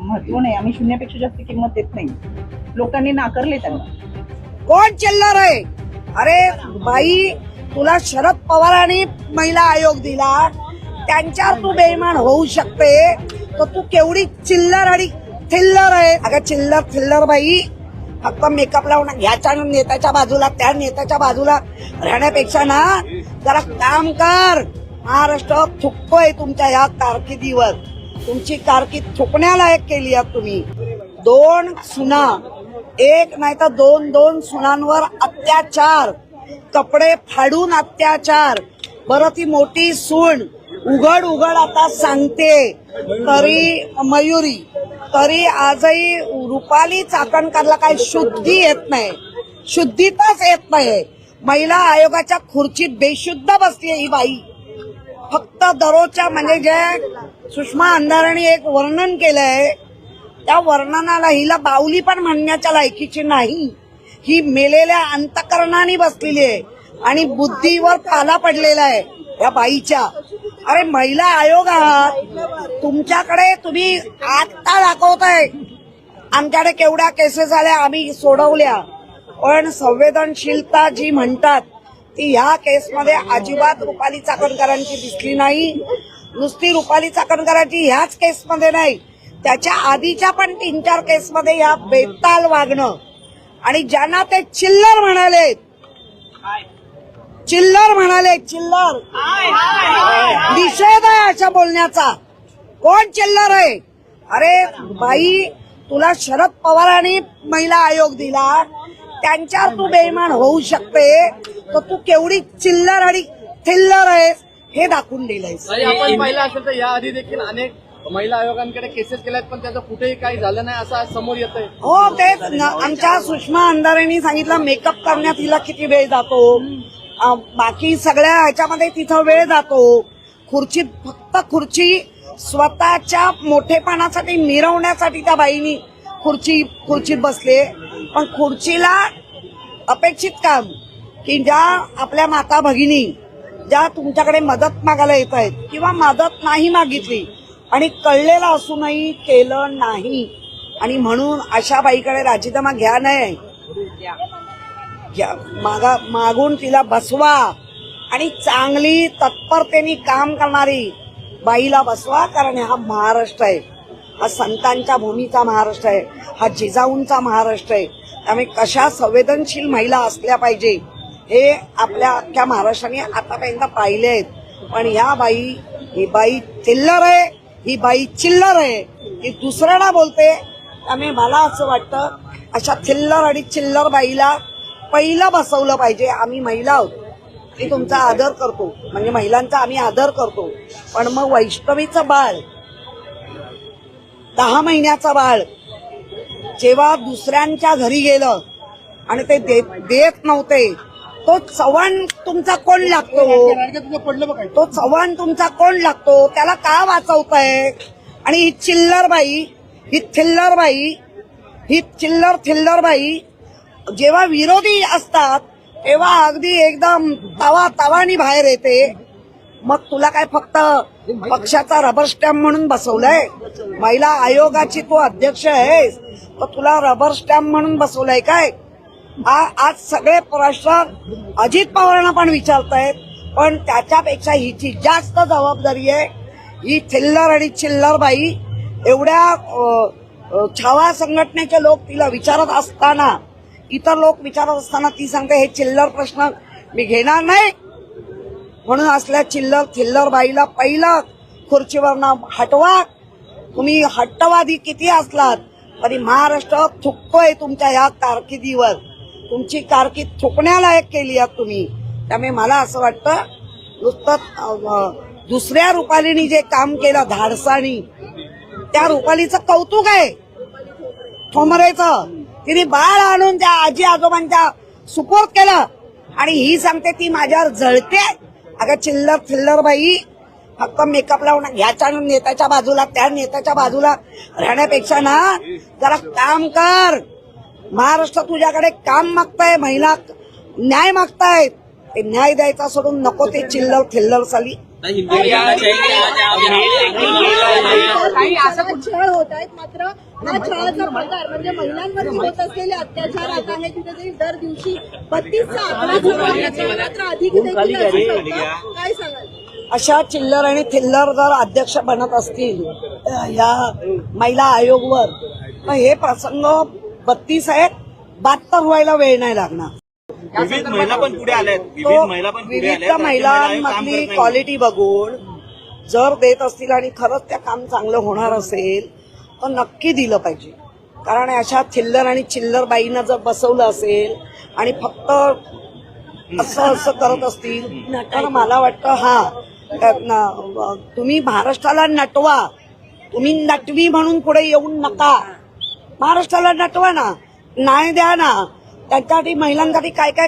महत्त्व नाही. आम्ही शून्यापेक्षा जास्त किंमत देत नाही. लोकांनी नाकारले त्यांना. कोण चिल्लर आहे? अरे बाई तुला शरद पवारांनी महिला आयोग दिला. त्यांच्यावर तू बेईमान होऊ शकते. तर तू केवढी चिल्लर आणि थिल्लर आहे. अगं चिल्लर थिल्लर बाई. फक्त मेकअप लावून ह्याच्या नेत्याच्या बाजूला त्या नेत्याच्या बाजूला राहण्यापेक्षा ना जरा काम कर. महाराष्ट्र थुकतोय तुमच्या ह्या कारकिर्दीवर तुमची कारकीर्द थुकण्यालायक केली आहे तुम्ही. दोन सुना. एक नाही तर दोन दोन सुनांवर अत्याचार. कपडे फाडून अत्याचार. बरं ती मोठी सून. उघड उघड आता सांगते. तरी मयुरी. तरी आजही रुपाली चाकणकरला काही शुद्धी येत नाही. शुद्धीतच येत नाही. महिला आयोगाच्या खुर्चीत बेशुद्ध बसली ही बाई. फक्त दररोजच्या म्हणजे जे सुषमा अंधाराने एक वर्णन केलंय. त्या वर्णनाला हिला बावली पण म्हणण्याच्या लायकीची नाही. ही मेलेल्या अंतकरणाने बसलेली आहे आणि बुद्धीवर पाला पडलेला आहे या बाईच्या. अरे महिला आयोग आहात. तुमच्याकडे तुम्ही आत्ता दाखवताय. आमच्याकडे केवढ्या केसेस आल्या आम्ही सोडवल्या. पण संवेदनशीलता जी म्हणतात ती ह्या केसमध्ये अजिबात रुपाली चाकणकरांची दिसली नाही. नुसती रुपाली चाकणकरांची ह्याच केसमध्ये नाही. त्याच्या आधीच्या पण तीन चार केसमध्ये या बेताल वागणं. आणि ज्यांना ते चिल्लर म्हणाले चिल्लर म्हणाले चिल्लर. निषेध आहे अशा बोलण्याचा. कोण चिल्लर आहे? अरे बाई तुला शरद पवारांनी महिला आयोग दिला. त्यांच्यावर तू बेईमान होऊ शकते. तर तू केवढी चिल्लर आणि थिल्लर आहेस? हे दाखवून दिलंयस आणि आपण पाहिलं असेल तर याआधी देखील अनेक महिला आयोगांकडे केसेस केल्यात पण त्याचं कुठेही काही झालं नाही असं आज समोर येत आहे हो तेच आमच्या सुषमा अंधारेंनी सांगितलं मेकअप करण्यात हिला किती वेळ जातो? बाकी सगळ्या ह्याच्यामध्ये तिथं वेळ जातो. खुर्चीत फक्त खुर्ची स्वतःच्या मोठेपणासाठी मिरवण्यासाठी त्या बाईनी खुर्ची खुर्चीत बसले. पण खुर्चीला अपेक्षित काम की ज्या आपल्या माता भगिनी ज्या तुमच्याकडे मदत मागायला येत आहेत किंवा मदत नाही मागितली आणि कळलेलं असूनही केलं नाही. आणि म्हणून अशा बाईकडे राजीनामा घ्या नाही घ्या. मागा मागून तिला बसवा. आणि चांगली तत्परतेने काम करणारी बाईला बसवा कारण हा महाराष्ट्र आहे. हा संतांच्या भूमीचा महाराष्ट्र आहे. हा जिजाऊंचा महाराष्ट्र आहे. त्यामुळे कशा संवेदनशील महिला असल्या पाहिजे हे आपल्या अख्ख्या महाराष्ट्राने आतापर्यंत पाहिले आहेत. पण ह्या बाई ही बाई चिल्लर आहे ही बाई चिल्लर आहे. ही दुसऱ्याला बोलते. त्यामुळे मला असं वाटतं अशा थिल्लर आणि चिल्लर बाईला पहिलं बसवलं पाहिजे. आम्ही महिला आहोत. मी तुमचा आदर करतो. म्हणजे महिलांचा आम्ही आदर करतो. पण मग वैष्णवीचं बाळ दहा महिन्याचं बाळ जेव्हा दुसऱ्यांच्या घरी गेलं आणि ते देत देत नव्हते तो चव्हाण तुमचा कोण लागतो? तो चव्हाण तुमचा कोण लागतो? त्याला का वाचवताय? आणि ही चिल्लर बाई ही थिल्लर बाई ही चिल्लर थिल्लर बाई जेव्हा विरोधी असतात तेव्हा अगदी एकदम तवा तवानी बाहेर येते. मग तुला काय फक्त पक्षाचा रबर स्टॅम्प म्हणून बसवलंय? महिला आयोगाची तू अध्यक्ष आहेस तर तुला रबर स्टॅम्प म्हणून बसवलंय काय? आज सगळे प्रश्न अजित पवारांना पण विचारतायत पण त्याच्यापेक्षा हिची जास्त जबाबदारी आहे. ही थिल्लर आणि चिल्लर बाई एवढ्या छावा संघटनेचे लोक तिला विचारत असताना इतर लोक विचारत असताना ती सांगते हे चिल्लर प्रश्न मी घेणार नाही. म्हणून असल्या चिल्लर थिल्लर बाईला पहिलं खुर्चीवरनं हटवा. तुम्ही हट्टवादी किती असलात तरी महाराष्ट्र थुकतोय तुमच्या या कारकिर्दीवर. तुमची कारकीर्द थुकण्यालायक केली आहात तुम्ही. त्यामुळे मला असं वाटतं नुसतं दुसऱ्या रुपालीनी जे काम केलं धाडसानी त्या रुपालीचं कौतुक आहे. ठोमरेचं तिने बाळ आणून त्या आजी आजोबांच्या सुपोर्द केलं. आणि ही सांगते ती माझ्यावर जळते. अगं चिल्लर थिल्लर बाई फक्त मेकअप लावून ह्याच्या नेत्याच्या बाजूला त्या नेत्याच्या बाजूला राहण्यापेक्षा ना जरा काम कर. महाराष्ट्र तुझ्याकडे काम मागताय महिला न्याय मागतायत ते न्याय द्यायचा सोडून नको ते चिल्लर थिल्लर साली. काही असा छळ होत आहेत? मात्र हा छळाचा प्रकार म्हणजे महिलांवर होत असलेले अत्याचार आता आहे तिथे दर दिवशी बत्तीसचा आकडा. मात्र अधिक देखील असू शकतं. काय सांगाल? अशा चिल्लर आणि थिल्लर जर अध्यक्ष बनत असतील अ, या महिला आयोगवर तर हे प्रसंग बत्तीस आहेत. बहात्तर व्हायला वेळ नाही लागणार. विविध महिला पण पुढे विविध महिलांमधली क्वालिटी बघून जर देत असतील आणि खरंच त्या काम चांगलं होणार असेल तर नक्की दिलं पाहिजे. कारण अशा थिल्लर आणि चिल्लर बाईंना जर बसवलं असेल आणि फक्त असं असं करत असतील तर मला वाटतं हा तुम्ही महाराष्ट्राला नटवा. तुम्ही नटवी म्हणून पुढे येऊन नका. महाराष्ट्राला नटवा ना न्याय द्या ना. त्यांच्यासाठी महिलांसाठी काय काय